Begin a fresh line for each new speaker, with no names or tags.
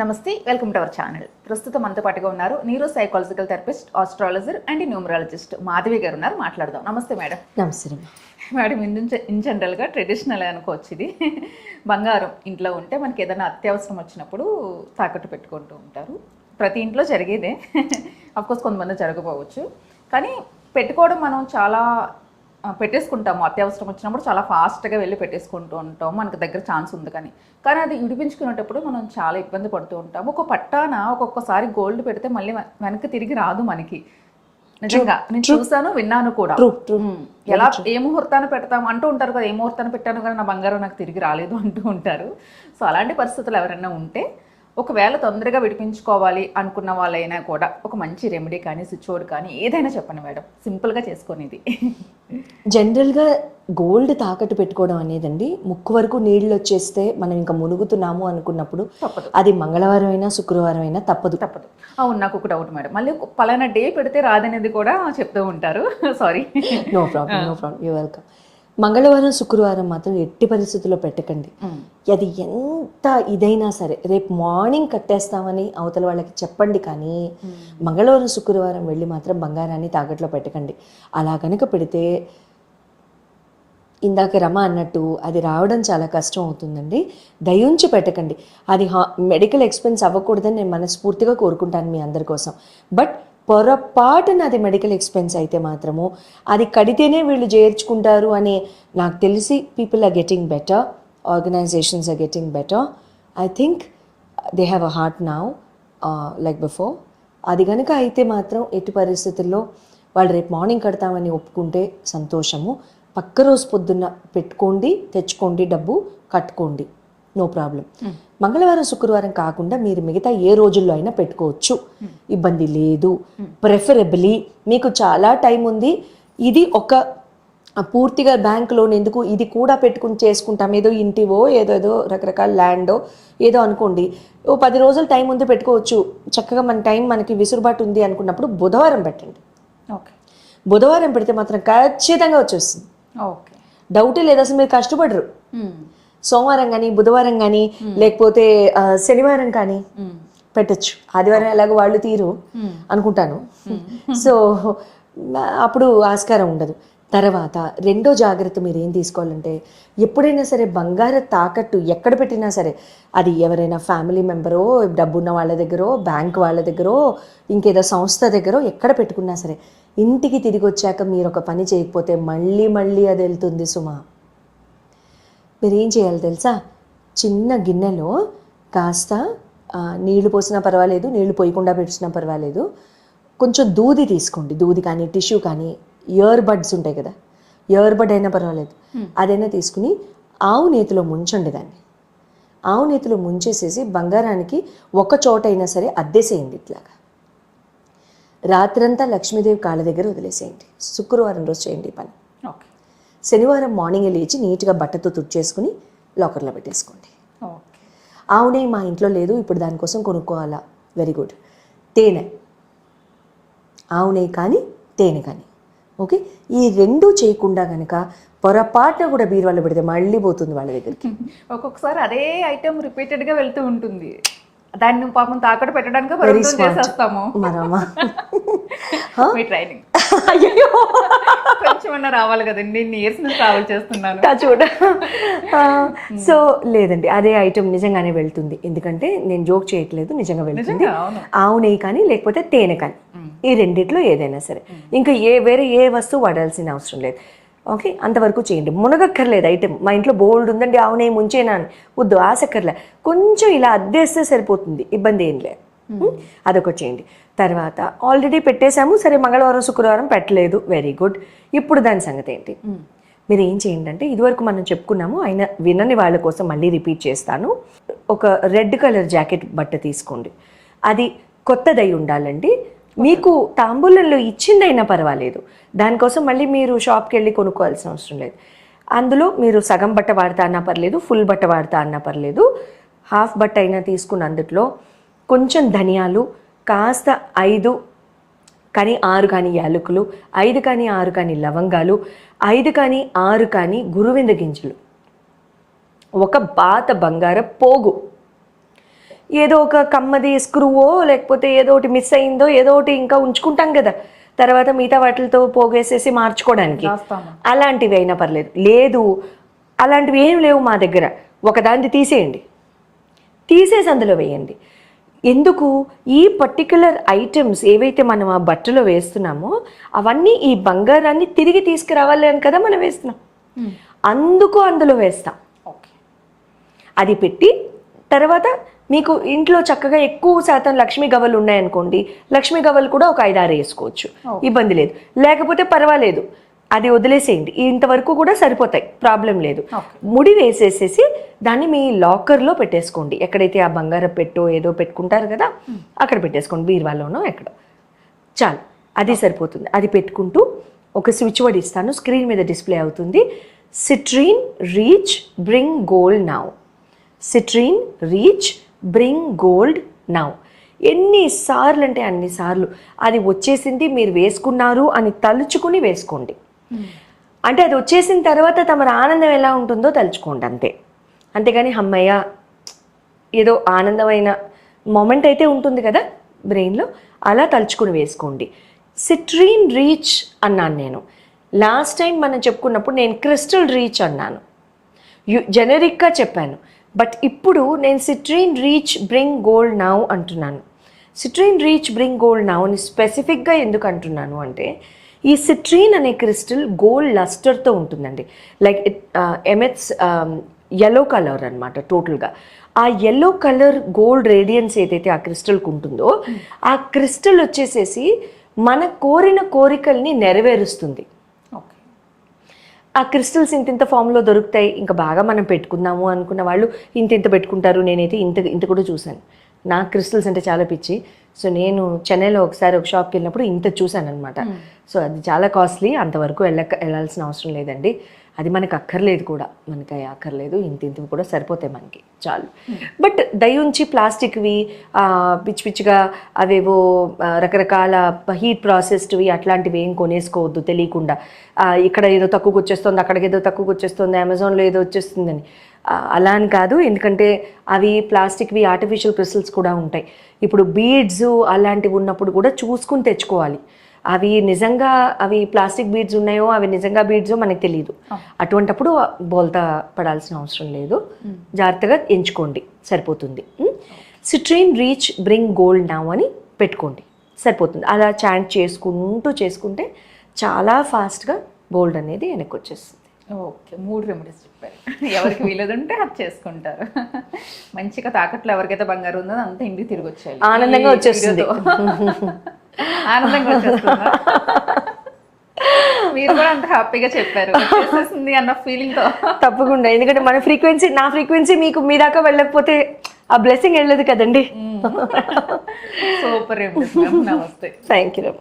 నమస్తే welcome to our channel. ప్రస్తుతం మనతో పాటుగా ఉన్నారు neuro psychological therapist astrologer and numerologist Madhavi garu ఉన్నారు. మాట్లాడదాం. నమస్తే మేడం.
నమస్తే.
మేడం. ఇన్ ఇన్ జనరల్గా ట్రెడిషనల్ అనుకోవచ్చు ఇది. బంగారం ఇంట్లో ఉంటే మనకి ఏదైనా అత్యవసరం వచ్చినప్పుడు తాకట్టు పెట్టుకుంటూ ఉంటారు. ప్రతి ఇంట్లో జరిగేదే. కోర్స్ కొంతమంది జరగకపోవచ్చు కానీ పెట్టుకోవడం మనం చాలా పెట్టేసుకుంటాము. అత్యవసరం వచ్చినప్పుడు చాలా ఫాస్ట్గా వెళ్ళి పెట్టేసుకుంటూ ఉంటాము. మనకి దగ్గర ఛాన్స్ ఉంది కానీ. కానీ అది విడిపించుకునేటప్పుడు మనం చాలా ఇబ్బంది పడుతూ ఉంటాము. ఒక పట్టాన ఒక్కొక్కసారి గోల్డ్ పెడితే మళ్ళీ వెనక్కి తిరిగి రాదు మనకి. నిజంగా. నేను చూసాను విన్నాను కూడా. ఎలా ఏ ముహూర్తాన్ని పెడతాం అంటూ ఉంటారు కదా ఏ ముహూర్తాన్ని పెట్టాను కానీ నా బంగారం నాకు తిరిగి రాలేదు అంటూ ఉంటారు. సో అలాంటి పరిస్థితులు ఎవరైనా ఉంటే ఒకవేళ తొందరగా విడిపించుకోవాలి అనుకున్న వాళ్ళైనా కూడా ఒక మంచి రెమెడీ కానీ స్విచ్ కానీ ఏదైనా చెప్పండి మేడం. సింపుల్గా చేసుకునేది.
జనరల్గా గోల్డ్ తాకట్టు పెట్టుకోవడం అనేదండి. ముక్కు వరకు నీళ్ళు వచ్చేస్తే మనం ఇంకా మునుగుతున్నాము అనుకున్నప్పుడు
తప్పదు.
అది మంగళవారం అయినా శుక్రవారం అయినా తప్పదు.
తప్పదు. అవును నాకు ఒక డౌట్ మేడం. మళ్ళీ పలానా డే పెడితే రాదనేది కూడా చెప్తూ ఉంటారు. Sorry
no problem no problem you welcome మంగళవారం శుక్రవారం మాత్రం ఎట్టి పరిస్థితుల్లో పెట్టకండి. అది ఎంత ఇదైనా సరే రేపు మార్నింగ్ కట్టేస్తామని అవతల వాళ్ళకి చెప్పండి కానీ మంగళవారం శుక్రవారం వెళ్ళి మాత్రం బంగారాన్ని తాకట్లో పెట్టకండి. అలా కనుక పెడితే ఇందాక రమ అన్నట్టు అది రావడం చాలా కష్టం అవుతుందండి. దయించి పెట్టకండి. అది హా- మెడికల్ ఎక్స్పెన్స్ అవ్వకూడదని నేను మనస్ఫూర్తిగా కోరుకుంటాను మీ అందరి కోసం. బట్ పొరపాటున అది మెడికల్ ఎక్స్పెన్స్ అయితే మాత్రము అది కడితేనే వీళ్ళు చేర్చుకుంటారు అని నాకు తెలిసి people are getting better organisations are getting better I think they have a heart now like before అది కనుక అయితే మాత్రం ఎట్టి పరిస్థితుల్లో వాళ్ళు రేపు మార్నింగ్ కడతామని ఒప్పుకుంటే సంతోషము. పక్క రోజు పొద్దున్న పెట్టుకోండి తెచ్చుకోండి డబ్బు కట్టుకోండి. నో ప్రాబ్లం మంగళవారం శుక్రవారం కాకుండా మీరు మిగతా ఏ రోజుల్లో అయినా పెట్టుకోవచ్చు. ఇబ్బంది లేదు. ప్రెఫరబులీ మీకు చాలా టైం ఉంది. ఇది ఒక పూర్తిగా బ్యాంక్ లోన్ ఎందుకు ఇది కూడా పెట్టుకుని చేసుకుంటాం. ఏదో ఇంటివో ఏదో ఏదో రకరకాల ల్యాండో ఏదో అనుకోండి. ఓ పది రోజులు టైం ఉంది పెట్టుకోవచ్చు. చక్కగా మన టైం మనకి విసురుబాటు ఉంది అనుకున్నప్పుడు బుధవారం పెట్టండి.
ఓకే.
బుధవారం పెడితే మాత్రం ఖచ్చితంగా వచ్చేస్తుంది.
ఓకే.
డౌటే లేదు. అసలు మీరు కష్టపడరు. సోమవారం కానీ బుధవారం కానీ లేకపోతే శనివారం కానీ పెట్టచ్చు. ఆదివారం ఎలాగో వాళ్ళు తీరు అనుకుంటాను. సో అప్పుడు ఆస్కారం ఉండదు. తర్వాత రెండో జాగ్రత్త మీరు ఏం తీసుకోవాలంటే ఎప్పుడైనా సరే బంగారు తాకట్టు ఎక్కడ పెట్టినా సరే అది ఎవరైనా ఫ్యామిలీ మెంబరో డబ్బున్న వాళ్ళ దగ్గరో బ్యాంక్ వాళ్ళ దగ్గరో ఇంకేదో సంస్థ దగ్గరో ఎక్కడ పెట్టుకున్నా సరే ఇంటికి తిరిగి వచ్చాక మీరు ఒక పని చేయకపోతే మళ్ళీ మళ్ళీ అది వెళ్తుంది సుమా. మీరు చేయాలి తెలుసా? చిన్న గిన్నెలో కాస్త నీళ్ళు పోసినా పర్వాలేదు నీళ్ళు పోయకుండా పెట్టినా పర్వాలేదు. కొంచెం దూది తీసుకోండి. దూది కానీ టిష్యూ కానీ ఇయర్ బడ్స్ ఉంటాయి కదా. ఇయర్ బడ్ అయినా పర్వాలేదు. అదైనా తీసుకుని ఆవు నేతిలో ముంచండి దాన్ని. ఆవు నేతిలో ముంచేసేసి బంగారానికి ఒక చోట అయినా సరే అద్దెసేయండి ఇట్లాగా. రాత్రంతా లక్ష్మీదేవి కాళ్ళ దగ్గర వదిలేసేయండి. శుక్రవారం రోజు చేయండి పని. శనివారం మార్నింగ్ లేచి నీట్గా బట్టతో తుడిచేసుకుని లాకర్లో పెట్టేసుకోండి.
ఓకే.
ఆవునే మా ఇంట్లో లేదు ఇప్పుడు దానికోసం కొనుక్కోవాలా? వెరీ గుడ్ తేనె. ఆవు నెయ్యి కానీ తేనె కానీ. ఓకే ఈ రెండు చేయకుండా కనుక పొరపాటున కూడా బీరువాళ్ళు పెడితే మళ్ళీ పోతుంది వాళ్ళ దగ్గరికి.
ఒక్కొక్కసారి అదే ఐటెం రిపీటెడ్గా వెళ్తూ ఉంటుంది. దాన్ని పాపం తాకట్టు పెట్టడానికి పరిమితం చేసేస్తాము.
మరమ్మా.
మీ ట్రైనింగ్
అయ్యో
కొంచెమన్నా రావాలి కదండి ఇయర్స్ నుంచి ట్రావెల్ చేస్తున్నాను.
చూడ. సో లేదండి అదే ఐటెం నిజంగానే వెళ్తుంది. ఎందుకంటే నేను జోక్ చేయట్లేదు నిజంగా వెళ్తుంది.
నిజంగా అవును.
ఆవు నెయ్యి కానీ లేకపోతే తేనె కానీ ఈ రెండిట్లో ఏదైనా సరే. ఇంకా ఏ వేరే ఏ వస్తువు వాడాల్సిన అవసరం లేదు. ఓకే అంతవరకు చేయండి. మునగక్కర్లేదు ఐటెం మా ఇంట్లో బోల్డ్ ఉందండి నెయ్యి ముంచేనా అని. వద్దు ఆసక్కర్లే కొంచెం ఇలా అద్దేస్తే సరిపోతుంది ఇబ్బంది ఏం లేదు. ఉం? అదొకటి చేయండి. తర్వాత ఆల్రెడీ పెట్టేశాము సరే మంగళవారం శుక్రవారం పెట్టలేదు. వెరీ గుడ్ ఇప్పుడు దాని సంగతి ఏంటి? మీరు ఏం చేయండి అంటే ఇదివరకు మనం చెప్పుకున్నాము అయినా వినని వాళ్ళ కోసం మళ్ళీ రిపీట్ చేస్తాను. ఒక రెడ్ కలర్ జాకెట్ బట్ట తీసుకోండి. అది కొత్తదై ఉండాలండి. మీకు తాంబూలంలో ఇచ్చిందైనా పర్వాలేదు. దానికోసం మళ్ళీ మీరు షాప్కి వెళ్ళి కొనుక్కోవాల్సిన అవసరం లేదు. అందులో మీరు సగం బట్ట వాడతా అన్నా పర్లేదు ఫుల్ బట్ట వాడతా అన్నా పర్లేదు. హాఫ్ బట్ట అయినా తీసుకున్న అందుట్లో కొంచెం ధనియాలు కాస్త ఐదు కానీ ఆరు కానీ యాలకులు ఐదు కానీ ఆరు కానీ లవంగాలు ఐదు కానీ ఆరు కానీ గురువింద గింజలు. ఒక బాత బంగార పోగు. ఏదో ఒక కమ్మది స్క్రూవో లేకపోతే ఏదో ఒకటి మిస్ అయిందో ఏదో ఒకటి ఇంకా ఉంచుకుంటాం కదా. తర్వాత మిగతా వాటితో పోగేసేసి మార్చుకోవడానికి. అలాంటివి అయినా పర్లేదు. లేదు అలాంటివి ఏం లేవు మా దగ్గర. ఒకదాన్ని తీసేయండి. తీసేసి అందులో వేయండి. ఎందుకు? ఈ పర్టికులర్ ఐటమ్స్ ఏవైతే మనం ఆ బట్టలో వేస్తున్నామో అవన్నీ ఈ బంగారాన్ని తిరిగి తీసుకురావాలి అని కదా మనం వేస్తున్నాం. అందుకు అందులో వేస్తాం.
ఓకే.
అది పెట్టి తర్వాత మీకు ఇంట్లో చక్కగా ఎక్కువ శాతం లక్ష్మీ గవ్వలు ఉన్నాయనుకోండి లక్ష్మీ గవ్వలు కూడా ఒక ఐదారు వేసుకోవచ్చు. ఇబ్బంది లేదు. లేకపోతే పర్వాలేదు. అది వదిలేసేయండి. ఇంతవరకు కూడా సరిపోతాయి. ప్రాబ్లం లేదు. ముడి వేసేసేసి దాన్ని మీ లాకర్లో పెట్టేసుకోండి. ఎక్కడైతే ఆ బంగారం పెట్టో ఏదో పెట్టుకుంటారు కదా అక్కడ పెట్టేసుకోండి. బీరువాలోనో ఎక్కడ. చాలు. అది సరిపోతుంది. అది పెట్టుకుంటూ ఒక స్విచ్ వర్డ్ ఇస్తాను. స్క్రీన్ మీద డిస్ప్లే అవుతుంది. Citrine reach bring gold now citrine reach bring gold now. ఎన్నిసార్లు అంటే అన్నిసార్లు అది వచ్చేసింది మీరు వేసుకున్నారు అని తలుచుకుని వేసుకోండి. అంటే అది వచ్చేసిన తర్వాత తమ ఆనందం ఎలా ఉంటుందో తలుచుకోండి అంతే. అంతేగాని అమ్మయ్య ఏదో ఆనందమైన మొమెంట్ అయితే ఉంటుంది కదా బ్రెయిన్లో అలా తలుచుకుని వేసుకోండి. సిట్రీన్ రీచ్ అన్నాను నేను. లాస్ట్ టైం మనం చెప్పుకున్నప్పుడు నేను క్రిస్టల్ రీచ్ అన్నాను. యు జెనరిక్గా చెప్పాను. బట్ ఇప్పుడు నేను citrine reach bring gold now అంటున్నాను. సిట్రీన్ రీచ్ బ్రింగ్ గోల్డ్ నౌని స్పెసిఫిక్గా ఎందుకు అంటున్నాను అంటే ఈ సిట్రీన్ అనే క్రిస్టల్ గోల్డ్ లస్టర్తో ఉంటుందండి. Like it emits yellow colour అనమాట టోటల్గా ఆ ఎల్లో కలర్ గోల్డ్ రేడియన్స్ ఏదైతే ఆ క్రిస్టల్కి ఉంటుందో ఆ క్రిస్టల్ వచ్చేసేసి మన కోరిన కోరికల్ని నెరవేరుస్తుంది. ఆ క్రిస్టల్స్ ఇంత ఇంత ఫామ్లో దొరుకుతాయి. ఇంకా బాగా మనం పెట్టుకుందాము అనుకున్న వాళ్ళు ఇంత ఇంత పెట్టుకుంటారు. నేనైతే ఇంత ఇంత కూడా చూశాను. నా క్రిస్టల్స్ అంటే చాలా పిచ్చి. సో నేను చెన్నైలో ఒకసారి ఒక షాప్కి వెళ్ళినప్పుడు ఇంత చూశాను అనమాట సో అది చాలా కాస్ట్లీ. అంతవరకు వెళ్ళక వెళ్ళాల్సిన అవసరం లేదండి. అది మనకు అక్కర్లేదు కూడా. మనకి అవి అక్కర్లేదు. ఇంత ఇంతవి కూడా సరిపోతాయి మనకి. చాలు. బట్ దయుంచి ప్లాస్టిక్వి పిచ్చి పిచ్చిగా అవేవో రకరకాల హీట్ ప్రాసెస్డ్వి అట్లాంటివి ఏం కొనేసుకోవద్దు తెలియకుండా. ఇక్కడ ఏదో తక్కువకి వచ్చేస్తుంది అక్కడికి ఏదో తక్కువకి వచ్చేస్తుంది అమెజాన్లో ఏదో వచ్చేస్తుందని. అలా అని కాదు. ఎందుకంటే అవి ప్లాస్టిక్వి ఆర్టిఫిషియల్ క్రిస్టల్స్ కూడా ఉంటాయి. ఇప్పుడు బీడ్స్ అలాంటివి ఉన్నప్పుడు కూడా చూసుకుని తెచ్చుకోవాలి. అవి నిజంగా అవి ప్లాస్టిక్ బీడ్స్ ఉన్నాయో అవి నిజంగా బీడ్సో మనకు తెలియదు అటువంటప్పుడు బోల్తా పడాల్సిన అవసరం లేదు. జాగ్రత్తగా ఎంచుకోండి. సరిపోతుంది. Citrine reach bring gold now అని పెట్టుకోండి. సరిపోతుంది. అలా చాంట్ చేసుకుంటూ చేసుకుంటే చాలా ఫాస్ట్గా గోల్డ్ అనేది వెనక్కి వచ్చేస్తుంది
ఓకే. మూడు రెమెడీస్ చెప్పారు. ఎవరికి వీలదుంటే అది చేసుకుంటారు. మంచిగా తాకట్లో ఎవరికైతే బంగారు ఉందో అంతా ఇంటికి తిరిగి వచ్చేయాలి.
ఆనందంగా వచ్చేస్తుంది.
ఆనందంగా వచ్చేస్తుందా? మీరు కూడా అంత హ్యాపీగా చెప్పారు. వచ్చేసేసింది అన్న ఫీలింగ్తో
తప్పకుండా. ఎందుకంటే మన ఫ్రీక్వెన్సీ నా ఫ్రీక్వెన్సీ మీకు మీ దాకా వెళ్ళకపోతే ఆ బ్లెస్సింగ్ వెళ్ళదు కదండి.
సూపర్ నమస్తే.
Thank you